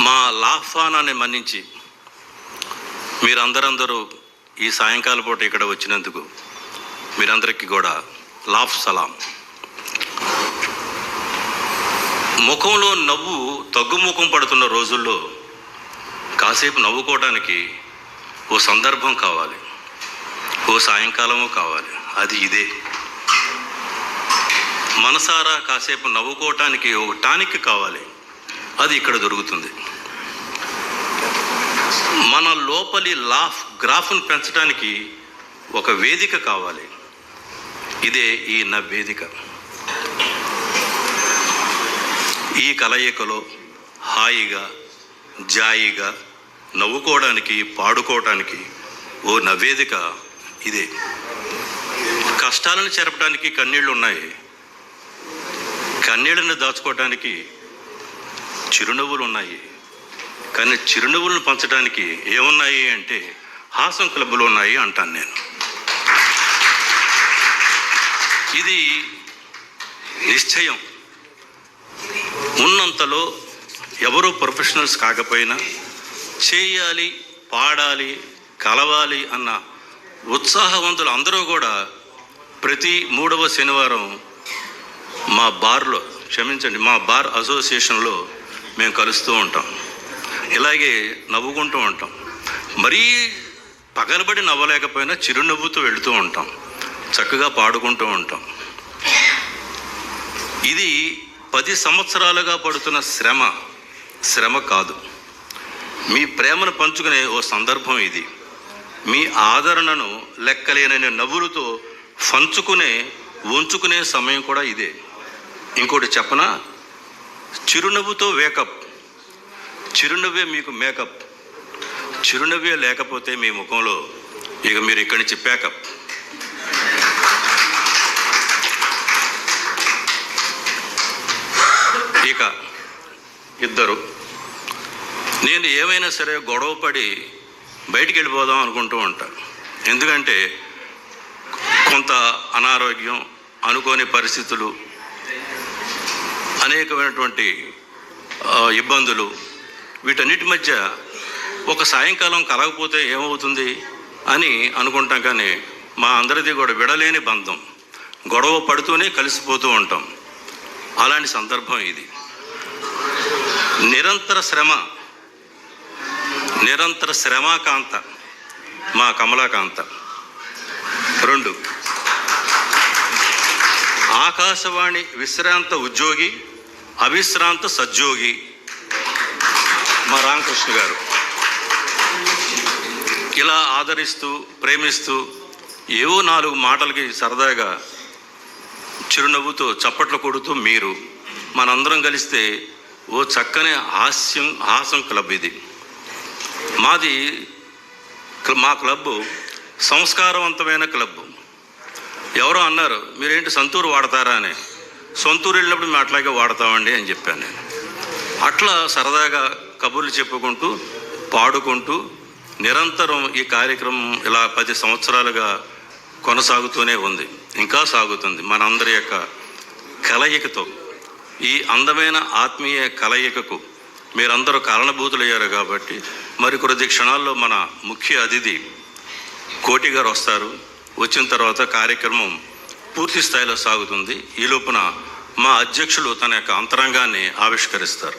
మా లాఫానాన్ని మన్నించి మీరందరందరూ ఈ సాయంకాల పూట ఇక్కడ వచ్చినందుకు మీరందరికీ కూడా లాఫ్ సలాం. ముఖంలో నవ్వు తగ్గుముఖం పడుతున్న రోజుల్లో కాసేపు నవ్వుకోవడానికి ఓ సందర్భం కావాలి. ఓ సాయంకాలము కావాలి. అది ఇదే. మనసారా కాసేపు నవ్వుకోవటానికి ఒక టానిక్ కావాలి. అది ఇక్కడ దొరుకుతుంది. మన లోపలి లాఫ్ గ్రాఫ్ను పెంచడానికి ఒక వేదిక కావాలి. ఇదే ఈ నా వేదిక ఈ కలయికలో హాయిగా జాయిగా నవ్వుకోవడానికి పాడుకోవడానికి ఓ నవేదిక ఇదే. కష్టాలను చెరపడానికి కన్నీళ్ళు ఉన్నాయి కన్నీళ్ళని దాచుకోవడానికి చిరునవ్వులు ఉన్నాయి కానీ చిరునవ్వులను పంచడానికి ఏమున్నాయి అంటే హాసం క్లబ్బులు ఉన్నాయి అంటాను నేను. ఇది నిశ్చయం. ఉన్నంతలో ఎవరు ప్రొఫెషనల్స్ కాకపోయినా చేయాలి పాడాలి కలవాలి అన్న ఉత్సాహవంతులు అందరూ కూడా ప్రతి మూడవ శనివారం మా బార్లో క్షమించండి మా బార్ అసోసియేషన్లో మేము కలుస్తూ ఉంటాం. ఇలాగే నవ్వుకుంటూ ఉంటాం. మరీ పగలబడి నవ్వలేకపోయినా చిరునవ్వుతూ వెళుతూ ఉంటాం. చక్కగా పాడుకుంటూ ఉంటాం. ఇది పది సంవత్సరాలుగా పడుతున్న శ్రమ. శ్రమ కాదు. మీ ప్రేమను పంచుకునే ఓ సందర్భం ఇది. మీ ఆదరణను లెక్కలేనని నవ్వులతో పంచుకునే ఉంచుకునే సమయం కూడా ఇదే. ఇంకోటి చెప్పనా? చిరునవ్వుతో వేకప్ చిరునవ్వే మీకు మేకప్ చిరునవ్వే లేకపోతే మీ ముఖంలో ఇక మీరు ఇక్కడి నుంచి ప్యాకప్ ఇక ఇద్దరు. నేను ఏమైనా సరే గొడవ పడి బయటికి వెళ్ళిపోదాం అనుకుంటూ ఉంటాను ఎందుకంటే కొంత అనారోగ్యం అనుకోని పరిస్థితులు అనేకమైనటువంటి ఇబ్బందులు. వీటన్నిటి మధ్య ఒక సాయంకాలం కలగకపోతే ఏమవుతుంది అని అనుకుంటాం కానీ మా అందరిది కూడా విడలేని బంధం. గొడవ పడుతూనే కలిసిపోతూ ఉంటాం. అలాంటి సందర్భం ఇది. నిరంతర శ్రమ నిరంతర శ్రమాకాంత మా కమలాకాంత. రెండు ఆకాశవాణి విశ్రాంత ఉద్యోగి అవిశ్రాంత సద్యోగి మా రామకృష్ణ గారు. ఇలా ఆదరిస్తూ ప్రేమిస్తూ ఏవో నాలుగు మాటలకి సరదాగా చిరునవ్వుతో చప్పట్లు కొడుతూ మీరు మనందరం కలిస్తే ఓ చక్కని హాస్యం హాసం క్లబ్ ఇది. మాది మా క్లబ్ సంస్కారవంతమైన క్లబ్. ఎవరో అన్నారు మీరేంటి సంతూరు వాడతారా? అని. సొంతూరు వెళ్ళినప్పుడు మేము అట్లాగే వాడతామండి అని చెప్పాను నేను. అట్లా సరదాగా కబుర్లు చెప్పుకుంటూ పాడుకుంటూ నిరంతరం ఈ కార్యక్రమం ఇలా పది సంవత్సరాలుగా కొనసాగుతూనే ఉంది. ఇంకా సాగుతుంది మనందరి యొక్క కలయికతో. ఈ అందమైన ఆత్మీయ కలయికకు మీరందరూ కారణభూతులయ్యారు కాబట్టి మరి కొద్ది క్షణాల్లో మన ముఖ్య అతిథి కోటి గారు వస్తారు. వచ్చిన తర్వాత కార్యక్రమం పూర్తి స్థాయిలో సాగుతుంది. ఈ లోపున మా అధ్యక్షులు తన యొక్క అంతరంగాన్ని ఆవిష్కరిస్తారు.